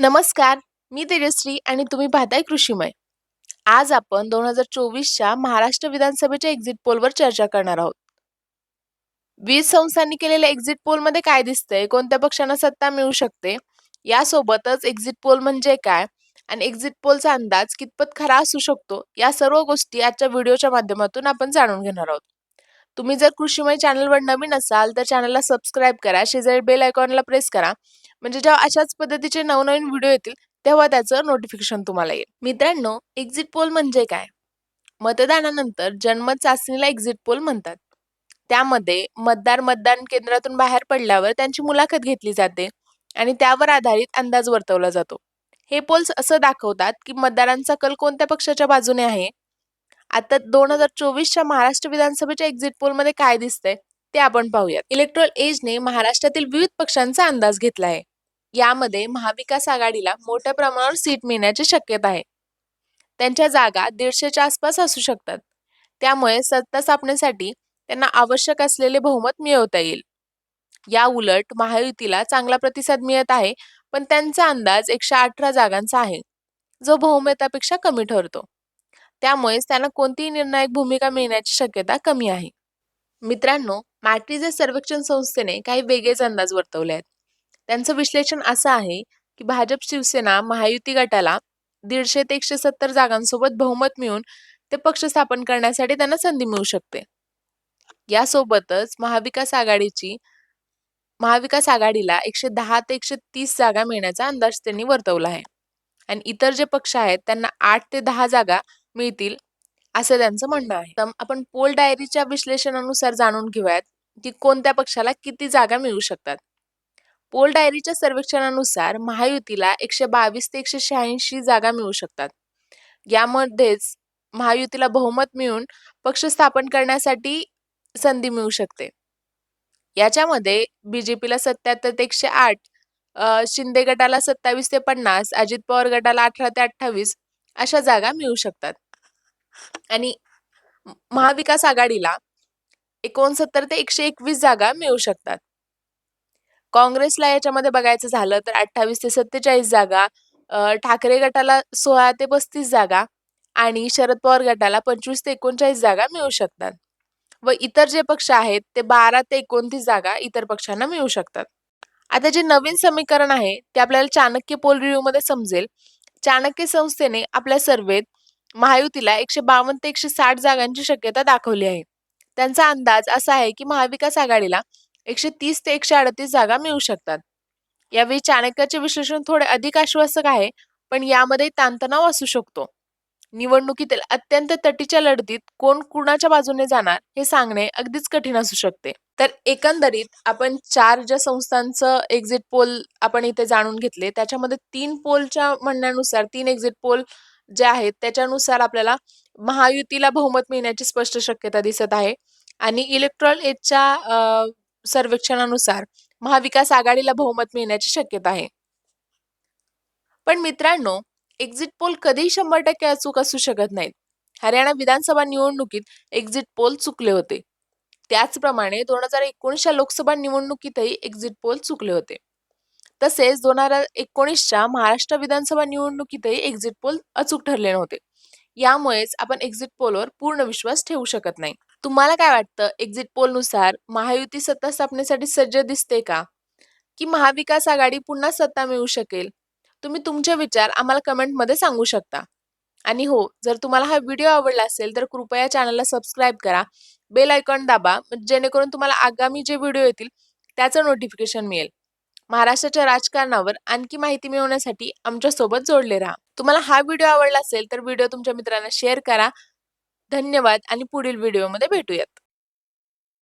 नमस्कार मी तेजश्री आणि तुम्ही पाहताय कृषीमय. आज आपण दोन हजार चोवीसच्या महाराष्ट्र विधानसभेच्या एक्झिट पोलवर चर्चा करणार आहोत. वीज संस्थांनी केलेल्या एक्झिट पोलमध्ये काय दिसतंय कोणत्या पक्षांना सत्ता मिळू शकते यासोबतच एक्झिट पोल म्हणजे काय आणि एक्झिट पोलचा अंदाज कितपत खरा असू शकतो या सर्व गोष्टी आजच्या व्हिडिओच्या माध्यमातून आपण जाणून घेणार आहोत. तुम्ही जर कृषीमय चॅनलवर नवीन असाल तर चॅनलला सबस्क्राईब करा शेजारी बेल आयकॉनला प्रेस करा म्हणजे जेव्हा अशाच पद्धतीचे नवनवीन व्हिडिओ येतील तेव्हा त्याचं नोटिफिकेशन तुम्हाला येईल. मित्रांनो एक्झिट पोल म्हणजे काय? मतदानानंतर जन्मत चाचणीला एक्झिट पोल म्हणतात. त्यामध्ये मतदार मतदान केंद्रातून बाहेर पडल्यावर त्यांची मुलाखत घेतली जाते आणि त्यावर आधारित अंदाज वर्तवला जातो. हे पोल्स असं दाखवतात की मतदारांचा कल कोणत्या पक्षाच्या बाजूने आहे? आता दोन हजार चोवीसच्या महाराष्ट्र विधानसभेच्या एक्झिट पोलमध्ये काय दिसतंय ते आपण पाहूयात. इलेक्ट्रॉल एजने महाराष्ट्रातील विविध पक्षांचा अंदाज घेतला आहे. यामध्ये महाविकास आघाडीला मोठ्या प्रमाणावर सीट मिळण्याची शक्यता आहे. त्यांच्या जागा दीडशेच्या आसपास असू शकतात. त्यामुळे सत्ता स्थापनेसाठी त्यांना आवश्यक असलेले बहुमत मिळवता येईल. या उलट महायुतीला चांगला प्रतिसाद मिळत आहे पण त्यांचा अंदाज एकशे अठरा जागांचा आहे जो बहुमतापेक्षा कमी ठरतो. त्यामुळेच त्यांना कोणतीही निर्णायक भूमिका मिळण्याची शक्यता कमी आहे. मित्रांनो मॅट्रिजे सर्वेक्षण संस्थेने काही वेगळेच अंदाज वर्तवले आहेत. त्यांचं विश्लेषण असं आहे की भाजप शिवसेना महायुती गटाला दीडशे ते एकशे सत्तर जागांसोबत बहुमत मिळून ते पक्ष स्थापन करण्यासाठी त्यांना संधी मिळू शकते. यासोबतच महाविकास आघाडीची महाविकास आघाडीला एकशे दहा ते एकशे तीस जागा मिळण्याचा अंदाज त्यांनी वर्तवला आहे. आणि इतर जे पक्ष आहेत त्यांना आठ ते दहा जागा मिळतील असं त्यांचं म्हणणं आहे. तर आपण पोल डायरीच्या विश्लेषणानुसार जाणून घेऊयात की कोणत्या पक्षाला किती जागा मिळू शकतात. पोल डायरीच्या सर्वेक्षणानुसार महायुतीला एकशे बावीस ते एकशे शहाऐंशी जागा मिळू शकतात. यामध्येच महायुतीला बहुमत मिळून पक्ष स्थापन करण्यासाठी संधी मिळू शकते. याच्यामध्ये बीजेपीला सत्याहत्तर ते एकशे आठ शिंदे गटाला सत्तावीस ते पन्नास अजित पवार गटाला अठरा ते अठ्ठावीस अशा जागा मिळू शकतात. आणि महाविकास आघाडीला एकोणसत्तर ते एकशे एकवीस जागा मिळू शकतात. काँग्रेसला याच्यामध्ये बघायचं झालं तर अठ्ठावीस ते सत्तेचाळीस जागा ठाकरे गटाला सोळा ते पस्तीस जागा आणि शरद पवार गटाला पंचवीस ते एकोणचाळीस जागा मिळू शकतात. व इतर जे पक्ष आहेत ते बारा ते एकोणतीस जागा इतर पक्षांना मिळू शकतात. आता जे नवीन समीकरण आहे ते आपल्याला चाणक्य पोल रिव्ह्यू मध्ये समजेल. चाणक्य संस्थेने आपल्या सर्वेत महायुतीला एकशे बावन्न ते एकशे साठ जागांची शक्यता दाखवली आहे. त्यांचा अंदाज असा आहे की महाविकास आघाडीला एकशे तीस ते एकशे अडतीस जागा मिळू शकतात. यावेळी चाणक्याचे विश्लेषण थोडे अधिक आश्वासक आहे पण यामध्ये ताणतणाव असू शकतो. निवडणुकीतील अत्यंत तटीच्या लढतीत कोण कुणाच्या बाजूने जाणार हे सांगणे अगदीच कठीण असू शकते. तर एकंदरीत आपण चार ज्या संस्थांचं एक्झिट पोल आपण इथे जाणून घेतले त्याच्यामध्ये तीन पोलच्या म्हणण्यानुसार तीन एक्झिट पोल जे आहेत त्याच्यानुसार आपल्याला महायुतीला बहुमत मिळण्याची स्पष्ट शक्यता दिसत आहे. आणि इलेक्ट्रॉल एजच्या सर्वेक्षणानुसार महाविकास आघाडीला बहुमत मिळण्याची शक्यता आहे. पण मित्रांनो एक्झिट पोल कधीही शंभर टक्के अचूक असू शकत नाहीत. हरियाणा विधानसभा निवडणुकीत एक्झिट पोल चुकले होते. त्याचप्रमाणे दोन हजार एकोणीसच्या लोकसभा निवडणुकीतही एक्झिट पोल चुकले होते. तसेच दोन हजार एकोणीसच्या महाराष्ट्र विधानसभा निवडणुकीतही एक्झिट पोल अचूक ठरले नव्हते. यामुळेच आपण एक्झिट पोलवर पूर्ण विश्वास ठेवू शकत नाही. तुम्हाला काय वाटतं? एक्झिट पोलनुसार महायुती सत्ता स्थापनेसाठी सज्ज दिसते का? की महाविकास आघाडी पुन्हा सत्ता मिळू शकेल? तुम्ही तुमचे विचार आम्हाला कमेंटमध्ये सांगू शकता. आणि हो जर तुम्हाला हा व्हिडिओ आवडला असेल तर कृपया चॅनलला सबस्क्राईब करा. बेल आयकॉन दाबा जेणेकरून तुम्हाला आगामी जे व्हिडिओ येतील त्याचं नोटिफिकेशन मिळेल. महाराष्ट्राच्या राजकारणावर आणखी माहिती मिळवण्यासाठी आमच्यासोबत जोडले राहा. तुम्हाला हा व्हिडिओ आवडला असेल तर व्हिडिओ तुमच्या मित्रांना शेअर करा. धन्यवाद आणि पुढील व्हिडिओमध्ये भेटूयात.